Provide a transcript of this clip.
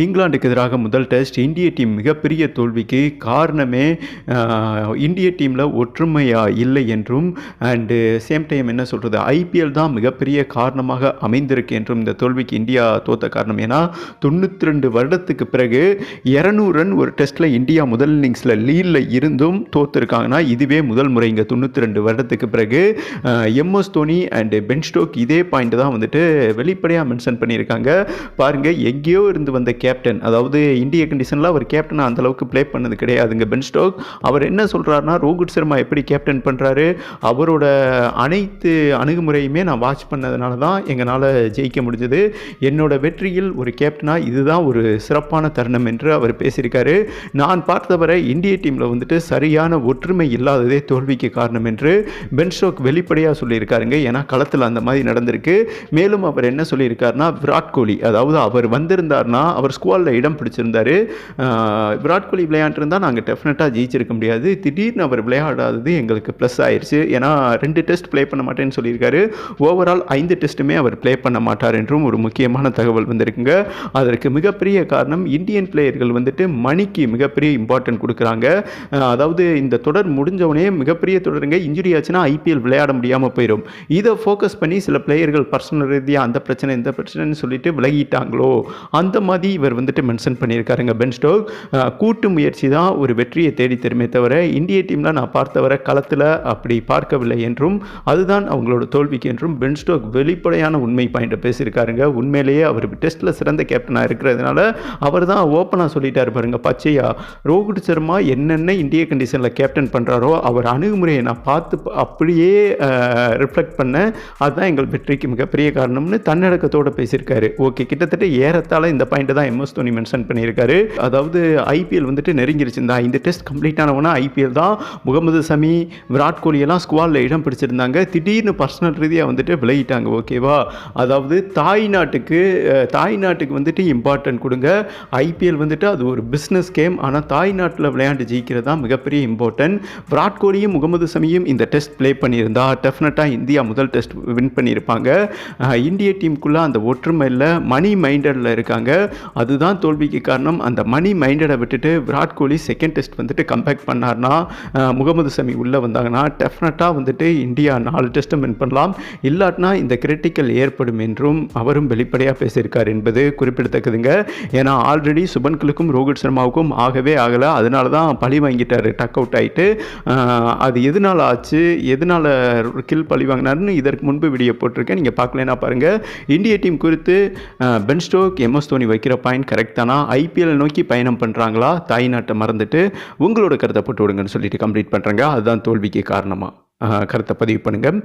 இங்கிலாந்துக்கு எதிராக முதல் டெஸ்ட் இந்திய டீம் மிகப்பெரிய தோல்விக்கு காரணமே இந்திய டீமில் ஒற்றுமையாக இல்லை என்றும் அண்டு சேம் டைம் என்ன சொல்கிறது ஐபிஎல் தான் மிகப்பெரிய காரணமாக அமைந்திருக்கு என்றும் இந்த தோல்விக்கு இந்தியா தோத்த காரணம். ஏன்னா தொண்ணூற்றி ரெண்டு வருடத்துக்கு பிறகு இரநூறு ரன் ஒரு டெஸ்ட்டில் இந்தியா முதல் இன்னிங்ஸில் லீடில் இருந்தும் தோத்துருக்காங்கன்னா இதுவே முதல் முறை இங்கே தொண்ணூற்றி ரெண்டு வருடத்துக்கு பிறகு MS Dhoni and Ben Stoke இதே பாயிண்ட் தான் வந்துட்டு வெளிப்படையாக மென்ஷன் பண்ணியிருக்காங்க. பாருங்கள் எங்கேயோ இருந்து வந்த கேப்டன் அதாவது இந்திய கண்டிஷனில் அவர் கேப்டனாக அந்த அளவுக்கு ப்ளே பண்ணது கிடையாதுங்க. பென் ஸ்டோக் அவர் என்ன சொல்கிறாருன்னா ரோஹித் சர்மா எப்படி கேப்டன் பண்ணுறாரு அவரோட அனைத்து அணுகுமுறையுமே நான் வாட்ச் பண்ணதுனால தான் எங்களால் ஜெயிக்க முடிஞ்சது. என்னோட வெற்றியில் ஒரு கேப்டனாக இதுதான் ஒரு சிறப்பான தருணம் என்று அவர் பேசியிருக்காரு. நான் பார்த்தவரை இந்திய டீமில் வந்துட்டு சரியான ஒற்றுமை இல்லாததே தோல்விக்கு காரணம் என்று பென் ஸ்டோக் வெளிப்படையாக சொல்லியிருக்காருங்க. ஏன்னா களத்தில் அந்த மாதிரி நடந்திருக்கு. மேலும் அவர் என்ன சொல்லியிருக்காருன்னா விராட் கோலி அதாவது அவர் வந்திருந்தார்னா அவர் ஸ்குவாலில் இடம் பிடிச்சிருந்தாரு. விராட் கோலி விளையாண்டுருந்தா நாங்கள் டெஃபினட்டாக ஜெயிச்சிருக்க முடியாது. திடீர்னு அவர் விளையாடாதது எங்களுக்கு ப்ளஸ் ஆயிடுச்சு ஏன்னா ரெண்டு டெஸ்ட் ப்ளே பண்ண மாட்டேன்னு சொல்லியிருக்காரு. ஓவரால் ஐந்து டெஸ்ட்டுமே அவர் ப்ளே பண்ண மாட்டார் என்றும் ஒரு முக்கியமான தகவல் வந்திருக்குங்க. அதற்கு மிகப்பெரிய காரணம் இந்தியன் பிளேயர்கள் வந்துட்டு மணிக்கு மிகப்பெரிய இம்பார்ட்டன்ட் கொடுக்குறாங்க. அதாவது இந்த தொடர் முடிஞ்சவனே மிகப்பெரிய தொடருங்க. இன்ஜுரி ஆச்சுன்னா ஐபிஎல் விளையாட முடியாமல் போயிடும் இதை ஃபோக்கஸ் பண்ணி சில பிளேயர்கள் பர்சனல் ரீதியாக அந்த பிரச்சனை இந்த பிரச்சனைன்னு சொல்லிட்டு விலகிட்டாங்களோ? அந்த மாதிரி இவர் வந்துட்டு மென்ஷன் பண்ணியிருக்காருங்க பென் ஸ்டோக் கூட்டு முயற்சி தான் ஒரு வெற்றியை தேடி தருமே தவிர இந்திய டீமில் நான் பார்த்தவரை களத்தில் அப்படி பார்க்கவில்லை என்றும் அதுதான் அவங்களோட தோல்விக்கு என்றும் பென் ஸ்டோக் வெளிப்படையான உண்மை பாயிண்ட்டை பேசியிருக்காருங்க. உண்மையிலேயே அவர் டெஸ்ட்டில் சிறந்த கேப்டனாக இருக்கிறதுனால அவர் தான் ஓப்பனாக சொல்லிட்டாரு பாருங்க பச்சையா. ரோஹித் சர்மா என்னென்ன இந்திய கண்டிஷனில் கேப்டன் பண்ணுறாரோ அவர் அணுகுமுறையை நான் பார்த்து அப்படியே ரிஃப்ளெக்ட் பண்ணேன். அதுதான் எங்கள் வெற்றிக்கு மிகப்பெரிய காரணம்னு தன்னடக்கத்தோடு பேசியிருக்காரு. ஓகே கிட்டத்தட்ட ஏறத்தாழ இந்த பாயிண்ட் தான் எம்எஸ் தோனி மென்ஷன் பண்ணியிருக்காரு. அதாவது ஐபிஎல் வந்துட்டு நெருங்கிருச்சு. இந்த இந்த டெஸ்ட் கம்ப்ளீட் ஆனவனா ஐபிஎல் தான் முகமது சமி விராட் கோலி எல்லாம் ஸ்குவாலில் இடம் பிடிச்சிருந்தாங்க. திடீர்னு பர்சனல் ரீதியாக வந்துட்டு விலகிட்டாங்க. ஓகேவா அதாவது தாய் நாட்டுக்கு தாய் நாட்டுக்கு வந்துட்டு இம்பார்ட்டன்ட் கொடுங்க. ஐபிஎல் வந்துட்டு அது ஒரு பிஸ்னஸ் கேம் ஆனால் தாய் நாட்டில் விளையாண்டு ஜெயிக்கிறது தான் மிகப்பெரிய இம்பார்ட்டன்ட் விராட் கோலியும் முகமது சமியும் இந்த டெஸ்ட் ப்ளே பண்ணியிருந்தா டெஃபினட்டாக இந்தியா முதல் டெஸ்ட் வின் பண்ணியிருப்பாங்க. இந்திய டீமுக்குள்ளே அந்த ஒற்றுமையில் மணி மைண்டடில் இருக்காங்க. அதுதான் தோல்விக்கு காரணம். அந்த மணி மைண்டடை விட்டுட்டு விராட் கோலி செகண்ட் டெஸ்ட் வந்துட்டு கம்பேக் பண்ணார்னா முகமது சமி உள்ளே வந்தாங்கன்னா டெஃபினட்டாக வந்துட்டு இந்தியா நாலு டெஸ்ட்டும் வின் பண்ணலாம். இல்லாட்டினா இந்த கிரிட்டிக்கல் ஏற்படும் என்றும் அவரும் வெளிப்படையாக பேசியிருக்கார் என்பது குறிப்பிடத்தக்கதுங்க. ஏன்னா ஆல்ரெடி சுபன்களுக்கும் ரோஹித் சர்மாவுக்கும் ஆகவே ஆகலை. அதனால தான் பழி வாங்கிட்டார் டக் அவுட் ஆகிட்டு அது எதனால் ஆச்சு எதனால் கில் பழி வாங்கினாருன்னு இதற்கு முன்பு வீடியோ போட்டிருக்கேன். நீங்கள் பார்க்கலன்னா பாருங்கள் இந்திய டீம் குறித்து Ben Stoke Ben Stoke MS Dhoni வைக்கிற பாயிண்ட் கரெக்ட் தானா? ஐபிஎல் நோக்கி பயணம் பண்ணுறாங்களா தாய் நாட்டை மறந்துட்டு உங்களோட கருத்தை போட்டு விடுங்கன்னு சொல்லிட்டு கம்ப்ளீட் பண்ணுறாங்க அதுதான் தோல்விக்கு காரணமாக கருத்தை பதிவு பண்ணுங்கள்